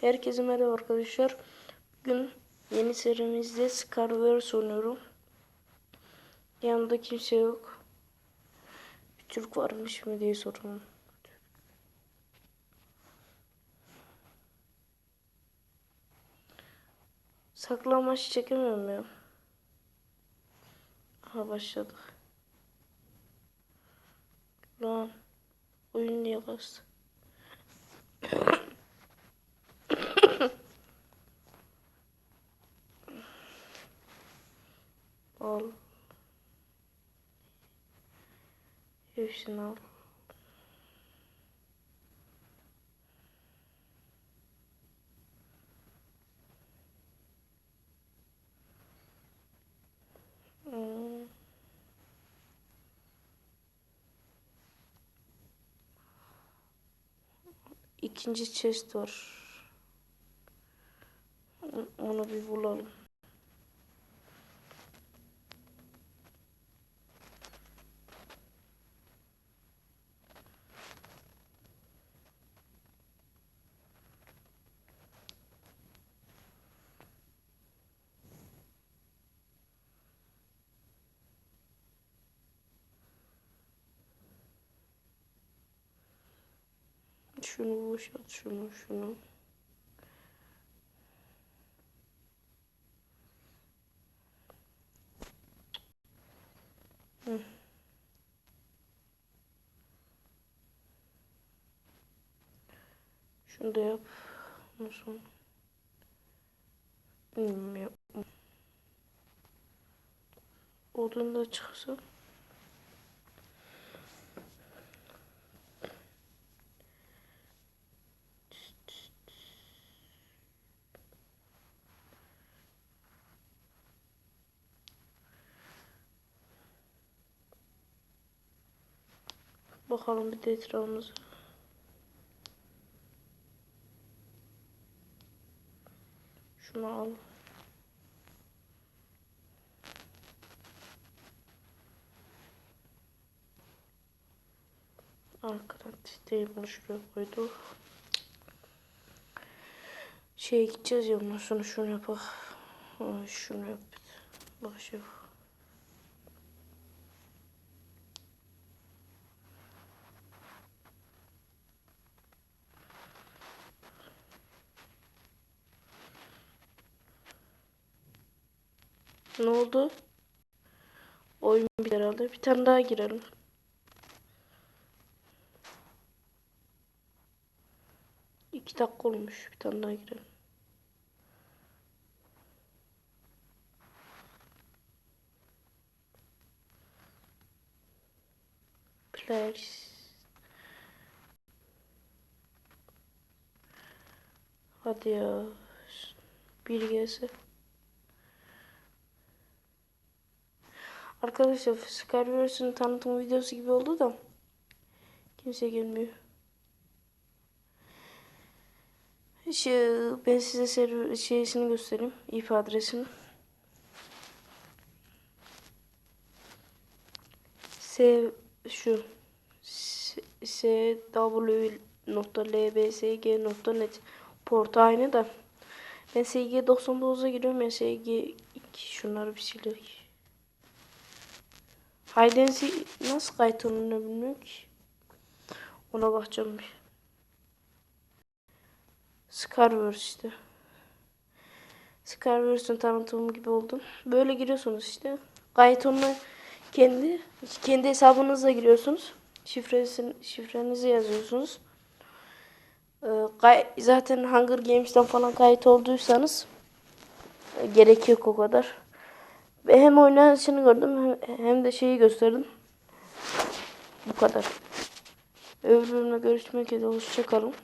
Herkese merhaba arkadaşlar. Bugün yeni serimizde Scarverse oynuyorum. Yanımda kimse yok. Bir Türk varmış mı diye soralım. Saklanmaç çekemiyorum ya. Aha başladık. Lan oyun niye kastı? Al. Hepsini al. İkinci chest var. Onu bir bulalım. Şunu boşalt, şunu, şunu. Şunu da yap. Sonra. Bilmiyorum. Odun da çıksa. Bakalım bir de etrafımıza. Şunu al. Arkadan titreyi bunu şuraya koyduk. Şeye gideceğiz ya ondan sonra şunu yapak. Şunu yap. Bak Ne oldu? Oyun bir herhalde. Bir tane daha girelim. İki dakika olmuş. Bir tane daha girelim. Players. Hadi ya. Bir gelse. Arkadaşlar Skyverse'ün tanıtım videosu gibi oldu da kimse gelmiyor. Şey, ben size server şeysini göstereyim. IP adresini. S şu sw.lbsg.net portu aynı da ben SG99'a giriyorum ya SG2 şunları bir silelim. Haydensi nasıl kayıt olunur bilmiyorum ki. Ona bakacağım bir. Scarverse işte. Scarverse'ün tanıtımı gibi oldum. Böyle giriyorsunuz işte. Kayıt olma kendi kendi hesabınızla giriyorsunuz. Şifresini, şifrenizi yazıyorsunuz. Ee, zaten Hunger Games'ten falan kayıt olduysanız e, gerek yok o kadar. Ve hem oynanışını gördüm hem, de şeyi gösterdim. Bu kadar. Öbür bölümde görüşmek üzere. Hoşçakalın.